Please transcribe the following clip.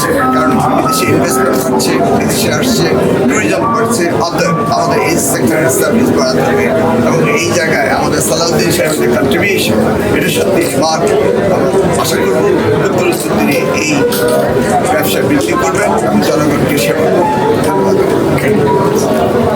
হচ্ছে, কারণ বিদেশি ইনভেস্টমেন্ট হচ্ছে, বিদেশে আসছে ট্যুরিজম করছে অতএব আমাদের এই সেক্টরের সার্ভিস বাড়াতে হবে। এবং এই জায়গায় আমাদের সালাউদ্দিন সাহেবের যে কন্ট্রিবিউশন এটা সত্যি মার্ক আশা করব উত্তর তিনি এই ব্যবসা বৃদ্ধি করবেন এবং জনগণকে